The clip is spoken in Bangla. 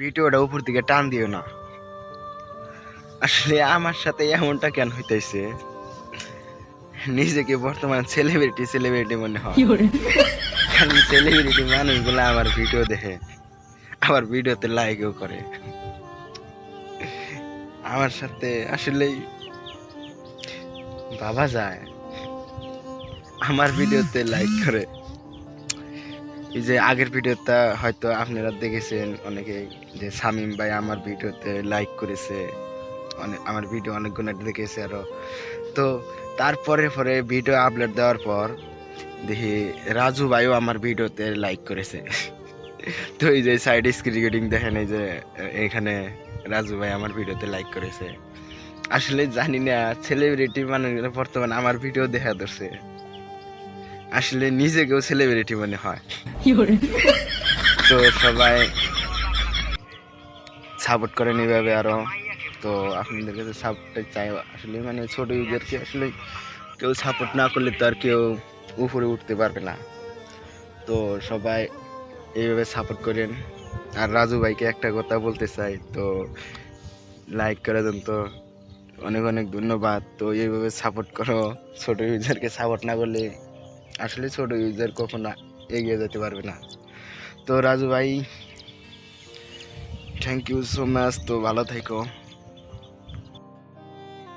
ভিডিওটা উপর দিকে টান দিও না। আসলে আমার সাথে এমনটা কেন হইতেছে নিজেকে বর্তমান সেলিব্রিটি সেলিব্রিটি মনে হয়। কারণ সেলিব্রিটি মানুষগুলো আমার ভিডিও দেখে আমার ভিডিওতে লাইকও করে। আমার সাথে আসলেই বাবা যায় আমার ভিডিওতে লাইক করে। এই যে আগের ভিডিওটা হয়তো আপনারা দেখেছেন, অনেকে যে শামিম ভাই আমার ভিডিওতে লাইক করেছে অনেক আমার ভিডিও অনেকগুলো দেখেছে আরও। তো তারপরে পরে ভিডিও আপলোড দেওয়ার পর দেখি রাজু ভাইও আমার ভিডিওতে লাইক করেছে। তো এই যে সাইড স্ক্রিন দেখেন, এই যে এখানে রাজু ভাই আমার ভিডিওতে লাইক করেছে। আসলে জানি না সেলিব্রিটি মানুষগুলো বর্তমানে আমার ভিডিও দেখা ধরছে। আসলে নিজেকেও সেলিব্রিটি মনে হয়। তো সবাই সাপোর্ট করেন এইভাবে আরও। তো আপনাদের কাছে সাপোর্ট চাই। আসলে মানে ছোট ইউজারকে আসলে কেউ সাপোর্ট না করলে তো আর কেউ উপরে উঠতে পারবে না। তো সবাই এইভাবে সাপোর্ট করেন। আর রাজু ভাইকে একটা কথা বলতে চাই। তো লাইক করে দেন তো। অনেক অনেক ধন্যবাদ। তো এইভাবে সাপোর্ট করো। ছোট ইউজারকে সাপোর্ট না করলে আসলে ছোট ইউজার কখনো এগিয়ে যেতে পারবে না। তো রাজু ভাই থ্যাংক ইউ সো মাচ তো ভালো থেকো।